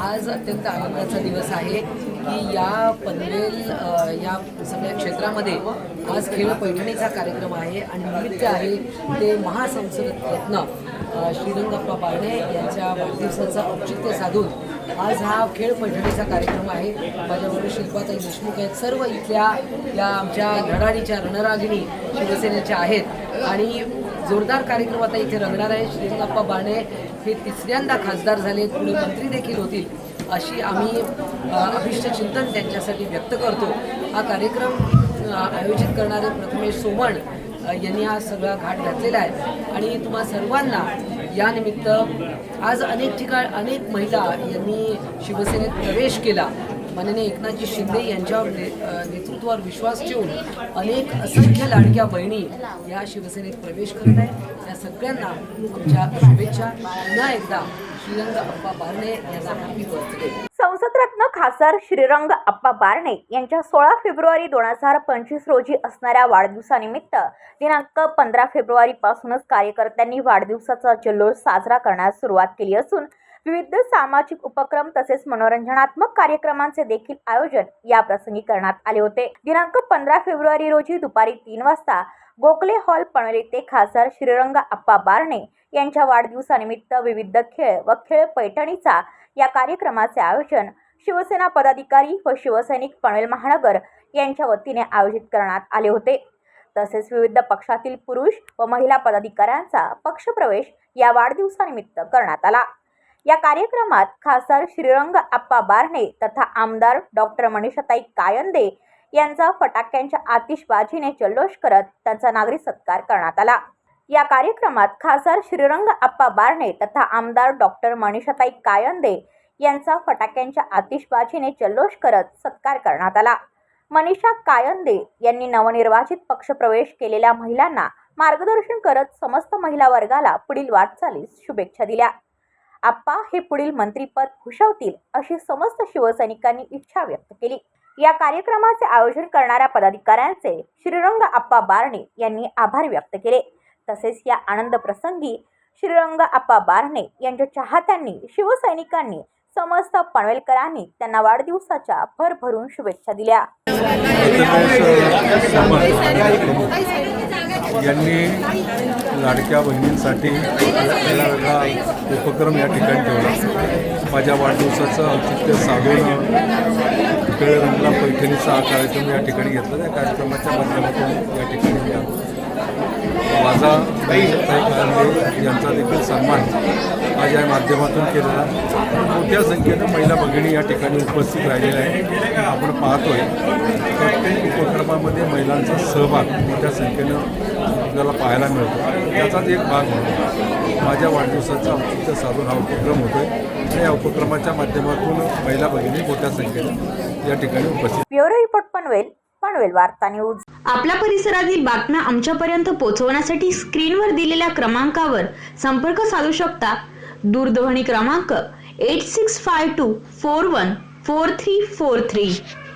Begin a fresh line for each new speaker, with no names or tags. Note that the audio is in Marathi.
आज अत्यंत आनंदाचा दिवस आहे की या पनवेल या सगळ्या क्षेत्रामध्ये आज खेळ पैठणीचा कार्यक्रम आहे आणि निमित्त आहे ते महासंसद रत्न श्रीरंगप्पा बारणे यांच्या वाढदिवसाचं औचित्य साधून आज हा खेळ पैठणीचा कार्यक्रम आहे. माझ्याबरोबर शिल्पाताई देशमुख आहेत. सर्व इथल्या या आमच्या धडाडीच्या रणरागिणी शिवसेनेच्या आहेत. आणि जोरदार कार्यक्रम आता इथे रंगणार आहे. श्रीरंगप्पा बाणे हे तिसऱ्यांदा खासदार झाले. पुढे मंत्री देखील होतील अशी आम्ही अभिष्ट चिंतन त्यांच्यासाठी व्यक्त करतो. हा कार्यक्रम आयोजित करणारे प्रथमेश सोमण यांनी हा सगळा घाट घातलेला आहे. आणि तुम्हा सर्वांना यानिमित्त आज अनेक ठिकाण अनेक महिला यांनी शिवसेनेत प्रवेश केला. माननीय एकनाथजी शिंदे यांच्यावर नेतृत्वावर विश्वास ठेवून अनेक असंख्य लाडक्या बहिणी या शिवसेनेत प्रवेश करत आहेत. त्या सगळ्यांना आमच्या शुभेच्छा. पुन्हा एकदा श्रीरंग अप्पा बारणे यांना हॅपी बर्थडे
संसदरत्न खासदार श्रीरंग अप्पा बारणे यांच्या सोळा फेब्रुवारी दोन हजार पंचवीस रोजी असणाऱ्या वाढदिवसानिमित्त दिनांक पंधरा फेब्रुवारी पासूनच कार्यकर्त्यांनी वाढदिवसाचा जल्लोष साजरा करण्यास सुरुवात केली असून विविध सामाजिक उपक्रम तसेच मनोरंजनात्मक कार्यक्रमांचे देखील आयोजन या प्रसंगी करण्यात आले होते. दिनांक पंधरा फेब्रुवारी रोजी दुपारी तीन वाजता गोखले हॉल पनवेल येथे खासदार श्रीरंग अप्पा बारणे यांच्या वाढदिवसानिमित्त विविध खेळ व खेळ पैठणीचा या कार्यक्रमाचे आयोजन शिवसेना पदाधिकारी व शिवसैनिक पनवेल महानगर यांच्या वतीने आयोजित करण्यात आले होते. तसेच विविध पक्षातील पुरुष व महिला पदाधिकाऱ्यांचा पक्षप्रवेश या वाढदिवसानिमित्त करण्यात आला. या कार्यक्रमात खासदार श्रीरंग आप्पा बारणे तथा आमदार डॉक्टर मनीषाताई कायंदे यांचा फटाक्यांच्या आतिषबाजीने जल्लोष करत त्यांचा नागरी सत्कार करण्यात आला. या कार्यक्रमात खासदार श्रीरंग आप्पा बारणे तथा आमदार डॉक्टर मनीषाताई कायंदे यांचा फटाक्यांच्या आतिषबाजीने जल्लोष करत सत्कार करण्यात आला. मनीषा कायंदे यांनी नवनिर्वाचित पक्षप्रवेश केलेल्या महिलांना मार्गदर्शन करत समस्त महिला वर्गाला पुढील वाटचालीस शुभेच्छा दिल्या. आप्पा हे पुढील मंत्रीपद भूषवतील अशी समस्त शिवसैनिकांनी इच्छा व्यक्त केली. या कार्यक्रमाचे आयोजन करणाऱ्या पदाधिकाऱ्यांचे श्रीरंग आप्पा बारणे यांनी आभार व्यक्त केले. तसेच या आनंद प्रसंगी श्रीरंग आप्पा बारणे यांच्या चाहत्यांनी शिवसैनिकांनी समस्त पनवेलकरांनी त्यांना वाढदिवसाच्या भरभरून शुभेच्छा दिल्या.
यांनी लाडक्या बहिणींसाठी वेगळा वेगळा उपक्रम या ठिकाणी ठेवला. माझ्या वाढदिवसाचं औचित्य साधून खेळ रंगला पैठणीचा हा कार्यक्रम या ठिकाणी घेतला. त्या कार्यक्रमाच्या माध्यमातून या ठिकाणी मी माझा ताई यांचा देखील सन्मान आज या माध्यमातून केलेला मोठ्या संख्येनं महिला भगिनी या ठिकाणी उपस्थित राहिलेल्या आहे आपण पाहतोय. प्रत्येक उपक्रमामध्ये महिलांचा सहभाग मोठ्या संख्येनं आपल्याला पाहायला मिळतो. त्याचाच एक भाग म्हणून माझ्या वाढदिवसाचा औचित्य साधून हा उपक्रम होतोय. आणि या उपक्रमाच्या माध्यमातून महिला भगिनी मोठ्या संख्येनं या ठिकाणी उपस्थित
ब्युरो रिपोर्ट पनवेल पनवेल वार्ता न्यूज.
आपल्या परिसरातील बातम्या आमच्यापर्यंत पोहोचवण्यासाठी स्क्रीनवर दिलेल्या क्रमांकावर संपर्क साधू शकता. दूरध्वनी क्रमांक eight six five two four one four three four three